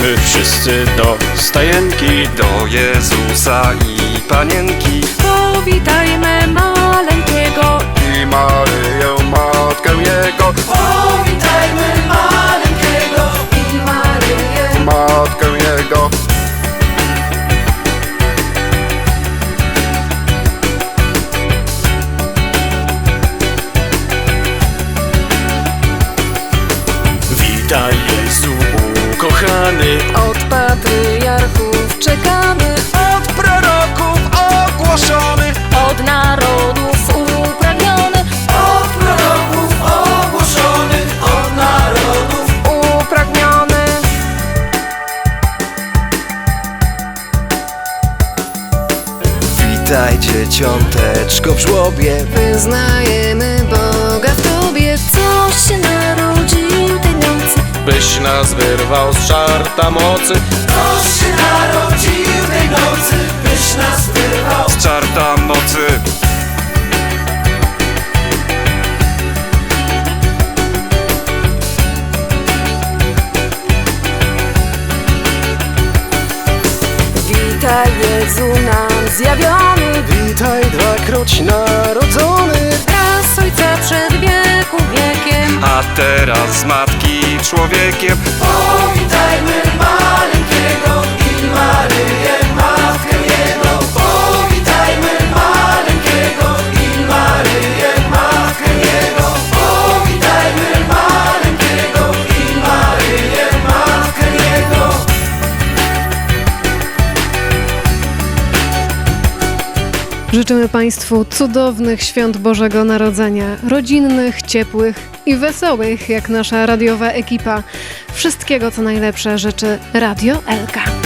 Chodźmy wszyscy do stajenki. Do Jezusa i Panienki. Powitajmy maleńkiego. I Maryję, Matkę Jego. Powitajmy maleńkiego. I Maryję. Matkę Jego. Witaj Jezu ukochany Od patriarchów czekamy. Od proroków ogłoszony. Od narodów upragniony. Od proroków ogłoszony. Od narodów upragniony. Witaj dzieciąteczko w żłobie. Wyznajemy Boga wyrwał z czarta mocy. Coś się narodził tej nocy Byś nas wyrwał. Z czarta nocy Witaj Jezu nam zjawiony. Witaj dwakroć narodzony. Raz Ojca przed wieku wiekiem. A teraz z Matki człowiekiem. Powitajmy Życzymy Państwu cudownych świąt Bożego Narodzenia, rodzinnych, ciepłych i wesołych, jak nasza radiowa ekipa. Wszystkiego co najlepsze życzy Radio Elka.